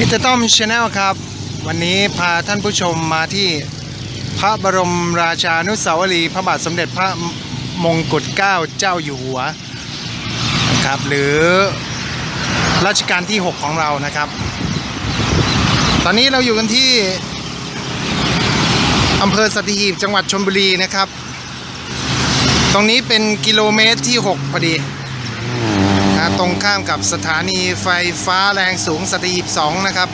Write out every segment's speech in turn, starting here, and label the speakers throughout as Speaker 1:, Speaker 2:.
Speaker 1: มิสเตอร์ต้อมชาแนลครับ วันนี้พาท่านผู้ชมมาที่พระบรมราชานุสาวรีย์พระบาทสมเด็จพระมงกุฎเกล้าเจ้าอยู่หัวนะครับหรือรัชกาลที่ 6 ของเรานะครับ ตอนนี้เราอยู่กันที่อำเภอสัตหีบจังหวัดชลบุรีนะครับ ตรงนี้เป็นกิโลเมตรที่ 6 พอดี นะตรงข้ามกับสถานีไฟฟ้าแรงสูงสตีบ2นะครับ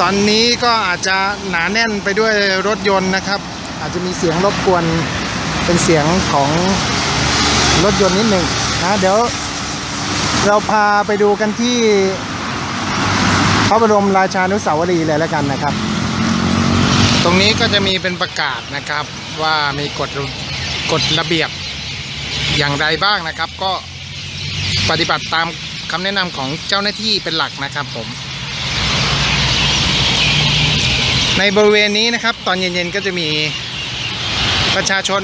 Speaker 1: ตอนนี้ก็อาจจะหนาแน่นไปด้วยรถยนต์นะครับ อาจจะมีเสียงรบกวนเป็นเสียงของรถยนต์นิดหนึ่งนะเดี๋ยวเราพาไปดูกันที่พระบรมราชานุสาวรีย์เลยแล้วกันนะครับ ตรงนี้ก็จะมีเป็นประกาศนะครับว่ามีกฎกฎระเบียบ อย่างไรบ้างนะครับ ก็ปฏิบัติตามคำแนะนำของเจ้าหน้าที่เป็นหลักนะครับผม ในบริเวณนี้นะครับ ตอนเย็นๆก็จะมีประชาชน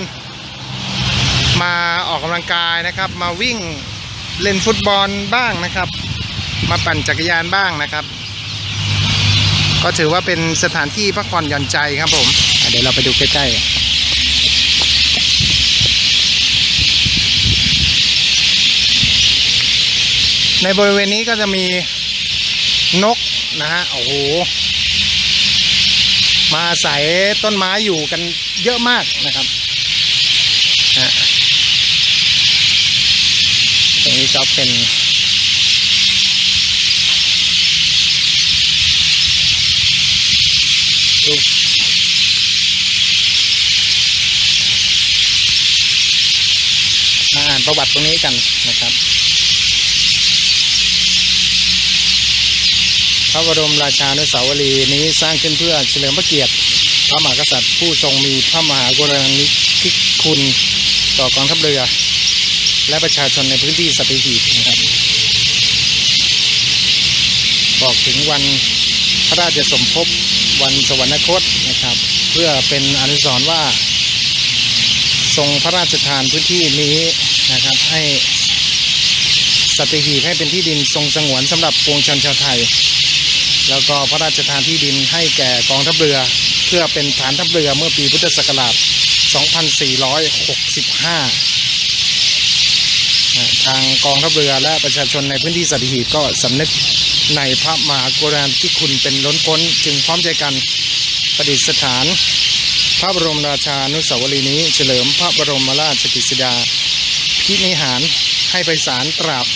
Speaker 1: มาออกกำลังกายนะครับ มาวิ่งเล่นฟุตบอลบ้างนะครับ มาปั่นจักรยานบ้างนะครับ ก็ถือว่าเป็นสถานที่พักผ่อนหย่อนใจครับผม เดี๋ยวเราไปดูใกล้ๆ ในบริเวณนี้ก็จะมีนกนะฮะโอ้โหมาอาศัยต้นไม้อยู่กันเยอะมากนะครับฮะตรงนี้ก็เป็นรูมาอ่านประวัติตรงนี้กันนะครับ พระบรมราชานุสาวรีย์นี้สร้างขึ้นเพื่อเฉลิมพระเกียรติ พระมหากษัตริย์ผู้ทรงมีพระมหากรุณาธิคุณต่อกองทัพเรือ และประชาชนในพื้นที่สัตหีบนะครับ บอกถึงวันพระราชสมภพวันสวรรคตนะครับ เพื่อเป็นอนุสรณ์ว่า ทรงพระราชทานพื้นที่นี้นะครับ ให้สัตหีบให้เป็นที่ดินทรงสงวนสำหรับปวงชนชาวไทย แล้วก็พระราชทานที่ดินให้แก่กองทัพเรือ เพื่อเป็นฐานทัพเรือเมื่อปีพุทธศักราช 2465 ทางกองทัพเรือและประชาชนในพื้นที่สัตหีบก็สำนึกในพระมหากรุณาธิคุณเป็นล้นพ้น จึงพร้อมใจกันประดิษฐาน พระบรมราชานุสาวรีย์นี้ เฉลิมพระบรมราชกิจดาพินิหารให้ไปสารตราบ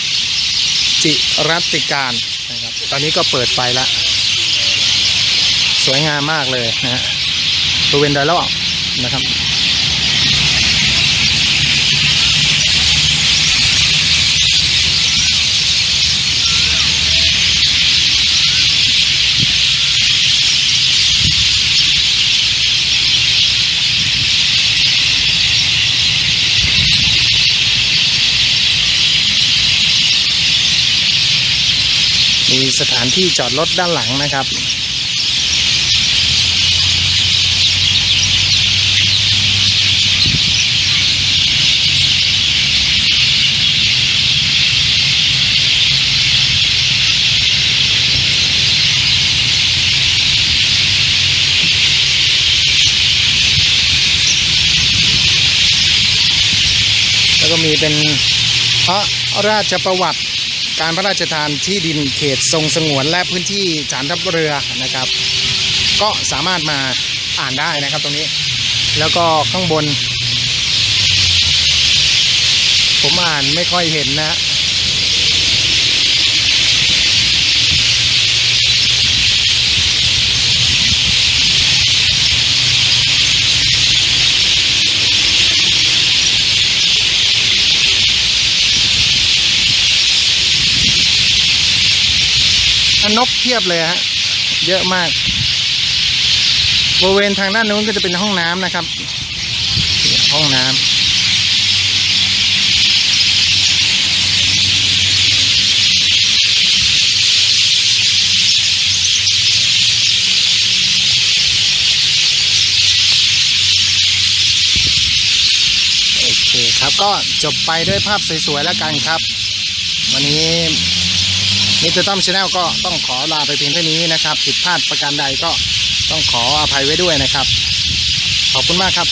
Speaker 1: จิรัติการ นะครับตอนนี้ก็เปิดไฟแล้วสวยงามมากเลยนะฮะบริเวณโดยรอบนะครับ มีสถานที่จอดรถด้านหลังนะครับแล้วก็มีเป็นพระราชประวัติ การพระราชทานที่ดินเขตทรงสงวนและพื้นที่ฐานทัพเรือนะครับ ก็สามารถมาอ่านได้นะครับตรงนี้ แล้วก็ข้างบน ผมอ่านไม่ค่อยเห็นนะ นกเพียบเลยฮะเยอะมากบริเวณทางด้านนู้นก็จะเป็นห้องน้ำนะครับ ห้องน้ำโอเคครับก็จบไปด้วยภาพสวยๆแล้วกันครับ วันนี้ มิสเตอร์ต้อมชาแนลก็ต้องขอลาไปเพียงเท่านี้นะครับ ผิดพลาดประการใดก็ต้องขออภัยไว้ด้วยนะครับ ขอบคุณมากครับ